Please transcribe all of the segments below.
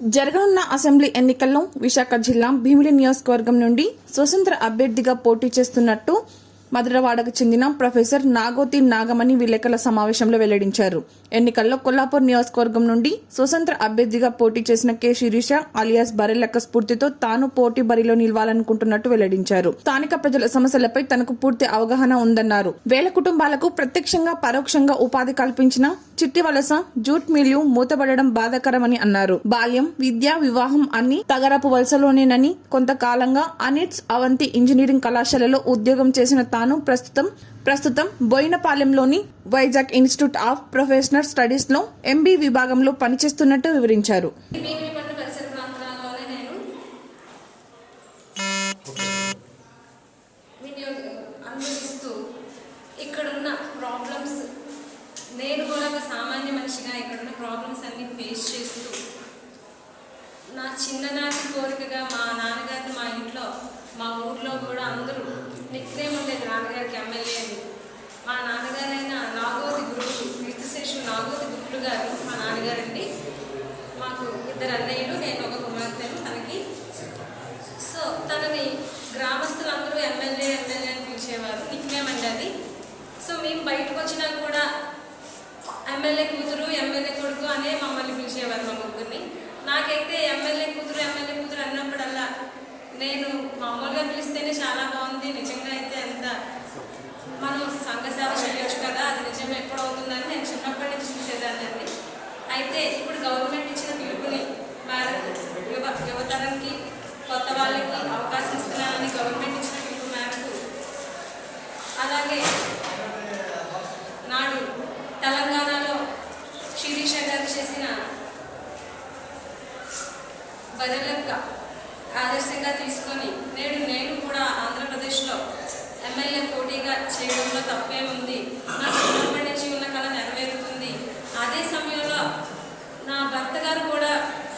జరగనున్న అసెంబ్లీ ఎన్నికల్లో విశాఖ జిల్లా భీమిడి నియోజకవర్గం నుండి స్వతంత్ర అభ్యర్థిగా పోటీ చేస్తున్నట్టు మధురవాడకు చెందిన ప్రొఫెసర్ నాగోతి నాగమణి విలేకరుల సమావేశంలో వెల్లడించారు. ఎన్నికల్లో కొల్లాపూర్ నియోజకవర్గం నుండి స్వతంత్ర అభ్యర్థిగా పోటీ చేసిన కె. శిరీష అలియాస్ బరెలెక్క స్ఫూర్తితో తాను పోటీ బరిలో నిలవాలనుకుంటున్నట్టు వెల్లడించారు. స్థానిక ప్రజల సమస్యలపై తనకు పూర్తి అవగాహన ఉందన్నారు. వేల కుటుంబాలకు ప్రత్యక్షంగా పరోక్షంగా ఉపాధి కల్పించిన చిట్టి వలస జూట్ మిల్లు మూతబడడం బాధాకరమని అన్నారు. బాల్యం విద్య వివాహం అన్ని తగరపు వలసలోనేనని కొంతకాలంగా అనిట్స్ అవంతి ఇంజనీరింగ్ కళాశాలలో ఉద్యోగం చేసిన తాను ప్రస్తుతం ప్రస్తుతం బోయినపాలెంలోని వైజాగ్ ఇన్స్టిట్యూట్ ఆఫ్ ప్రొఫెషనల్ స్టడీస్లో ఎంబీ విభాగంలో పనిచేస్తున్నట్టు వివరించారు. ఇక్కడున్న ప్రాబ్లమ్స్ నేను కూడా ఒక సామాన్య మనిషిగా ఇక్కడున్న ప్రాబ్లమ్స్ అన్ని ఫేస్ చేస్తూ నా చిన్ననాటి కోరికగా మా నాన్నగారిని మా ఇంట్లో మా ఊర్లో కూడా అందరూ నిక్నేమ్ ఉండేది నాన్నగారికి ఎమ్మెల్యే అని. మా నాన్నగారైన నాగోతి గురువులు కీర్తిశేషులు నాగోతి గురువులు గారు మా నాన్నగారండి. మాకు ఇద్దరు అన్నయ్యలు నేను ఒక కుమార్తెను తనకి. సో తనని గ్రామస్తులందరూ ఎమ్మెల్యే ఎమ్మెల్యే అని పిలిచేవారు. నిక్నేమ్ అండి అది. సో మేము బయటకు వచ్చినా కూడా ఎమ్మెల్యే కూతురు ఎమ్మెల్యే కొడుకు అనే మమ్మల్ని పిలిచేవారు మా ముగ్గురిని. నాకైతే ఎమ్మెల్యే కూతురు ఎమ్మెల్యే కూతురు అన్నప్పుడల్లా నేను మామూలుగా పిలిస్తేనే చాలా. ఉంది. నిజంగా అయితే ఎంత మనం సంఘ సేవ చేయొచ్చు కదా. అది నిజం ఎప్పుడు అవుతుందని నేను చిన్నప్పటి నుంచి చూసేదాన్ని అయితే ఇప్పుడు గవర్నమెంట్ ఇచ్చిన పిలుపుని మేరకు యువ యువతరానికి కొత్త వాళ్ళకి అవకాశం ఇస్తున్నానని గవర్నమెంట్ ఇచ్చిన పిలుపు మేరకు అలాగే నాడు తెలంగాణలో శిరీష గారు చేసిన బదలక్క ఆదర్శంగా తీసుకొని నేడు నేను కూడా ఆంధ్రప్రదేశ్లో ఎమ్మెల్యే చేయడంలో చేయడంలో ఉంది. నా చిన్నప్పటి నుంచి ఉన్న కళ నెరవేరుతుంది. అదే సమయంలో నా భర్త గారు కూడా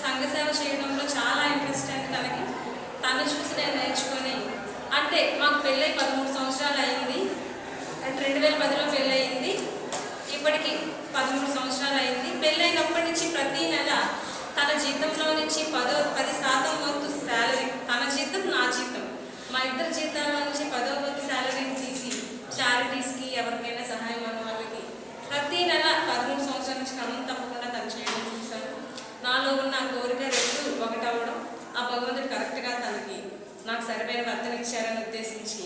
సంఘసేవ చేయడంలో చాలా ఇంట్రెస్ట్ అండి తనకి. తను చూసి నేను నేర్చుకొని అంటే మాకు పెళ్ళై పదమూడు సంవత్సరాలు అయింది. అంటే రెండు వేల పదిలో పెళ్ళయింది. ఇప్పటికి పదమూడు సంవత్సరాలు అయింది. పెళ్ళైనప్పటి నుంచి ప్రతి నెల తన జీతంలో నుంచి పదో పది శాతం వంతు శాలరీ తన జీతం నా జీతం. మా ఇద్దరి జీతాలు నుంచి పదో వంతు శాలరీని తీసి చారిటీస్కి ఎవరికైనా సహాయం అన్న వాళ్ళకి ప్రతి నెల పదమూడు సంవత్సరాల నుంచి క్రమం తప్పకుండా తను చేయడం చూశాను నాలో ఉన్న కోరిక రెండు ఒకటవడం ఆ భగవంతుడు కరెక్ట్గా తనకి నాకు సరిపోయిన భర్తను ఇచ్చారని ఉద్దేశించి